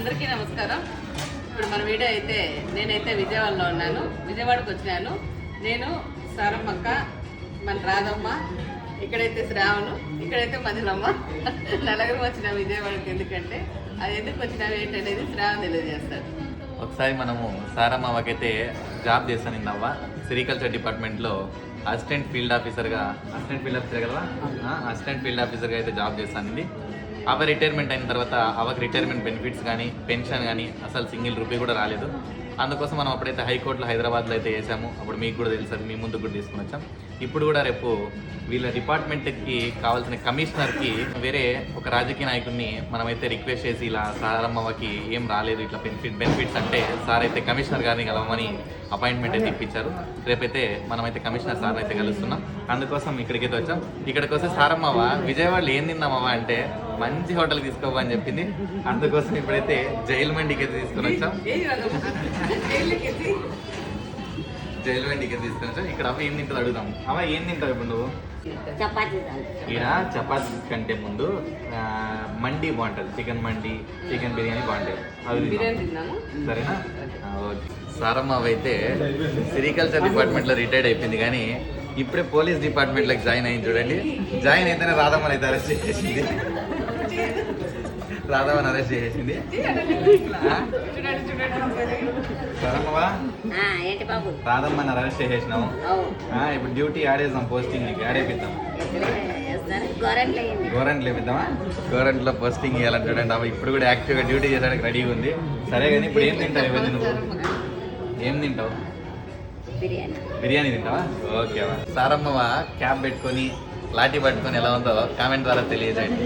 అందరికీ నమస్కారం. ఇప్పుడు మన వీడియో అయితే నేనైతే విజయవాడలో ఉన్నాను. విజయవాడకు వచ్చినాను. నేను సారమ్మక్క మన రాధమ్మ ఇక్కడైతే శ్రావణు ఇక్కడైతే మదిలమ్మ నలుగురు వచ్చినాం విజయవాడకి ఎందుకంటే అది ఎందుకు వచ్చినాం ఏంటనేది శ్రావణ్ తెలియజేస్తాడు. ఒకసారి మనము సారమ్మకైతే జాబ్ చేస్తాను నిన్నవ్వ. సెరికల్చర్ డిపార్ట్మెంట్లో అసిస్టెంట్ ఫీల్డ్ ఆఫీసర్గా అసిస్టెంట్ ఫీల్డ్ ఆఫీసర్ కదా? అసిస్టెంట్ ఫీల్డ్ ఆఫీసర్గా అయితే జాబ్ చేస్తానండి అవ రిటైర్మెంట్ అయిన తర్వాత అవకి రిటైర్మెంట్ బెనిఫిట్స్ కానీ పెన్షన్ కానీ అసలు సింగిల్ రూపీ కూడా రాలేదు. అందుకోసం మనం అప్పుడైతే హైకోర్టులో హైదరాబాద్లో అయితే వేసాము. అప్పుడు మీకు కూడా తెలుసు మీ ముందుకు కూడా తీసుకుని వచ్చాం. ఇప్పుడు కూడా రేపు వీళ్ళ డిపార్ట్మెంట్కి కావాల్సిన కమిషనర్కి వేరే ఒక రాజకీయ నాయకుడిని మనమైతే రిక్వెస్ట్ చేసి ఇలా సారమ్మకి ఏం రాలేదు ఇట్లా బెనిఫిట్ బెనిఫిట్స్ అంటే సార్ అయితే కమిషనర్ గారిని కలవమని అపాయింట్మెంట్ అయితే ఇప్పించారు. రేపైతే మనమైతే కమిషనర్ సార్ అయితే కలుస్తున్నాం. అందుకోసం ఇక్కడికి అయితే వచ్చాం. ఇక్కడికి వస్తే సారమ్మవ విజయవాడలో ఏం తిందామవ్వ అంటే మంచి హోటల్ తీసుకోవా అని చెప్పింది. అందుకోసం ఇప్పుడైతే జైలు మండికి అయితే తీసుకుని వచ్చాం. రాధమ్మ. జైలు మండికి అయితే తీసుకుని వచ్చాం. ఇక్కడ అవ్వ ఏం తింటుంది అడుగుదాం. అవ్వ ఏం తింటావు ఇప్పుడు నువ్వు. ఈడ చపాతీ కంటే ముందు మండి బాగుంటుంది. చికెన్ మండి చికెన్ బిర్యానీ బాగుంటుంది అవి సరేనా? ఓకే. సారమ్మ అయితే సెరికల్చర్ డిపార్ట్మెంట్లో రిటైర్డ్ అయిపోయింది. కానీ ఇప్పుడే పోలీస్ డిపార్ట్మెంట్లోకి జాయిన్ అయింది చూడండి. జాయిన్ అయితేనే రాధమ్మని అయితే అరెస్ట్ చేసేసింది రాధమ్మని అరెస్ట్ చేసేసింది. బాబు? రాధమ్మని అరెస్ట్ చేసేసినాము. ఇప్పుడు డ్యూటీ ఆడేద్దాం పోస్టింగ్ నీకు ఆడేపిద్దాం. వేస్తారు గోరెంట్లు లేపిద్దామా గవర్నమెంట్లో పోస్టింగ్ ఇవ్వాలని చూడండి. అవి ఇప్పుడు కూడా యాక్టివ్గా డ్యూటీ చేయడానికి రెడీగా ఉంది. సరే కానీ ఇప్పుడు ఏం తింటావు ఇవన్నీ నువ్వు? ఏం తింటావు? బిర్యానీ. బిర్యానీ తింటావా? ఓకే సారమ్మవ క్యాప్ పెట్టుకొని లాఠీ పట్టుకొని ఎలా ఉందో కామెంట్ ద్వారా తెలియజేయండి.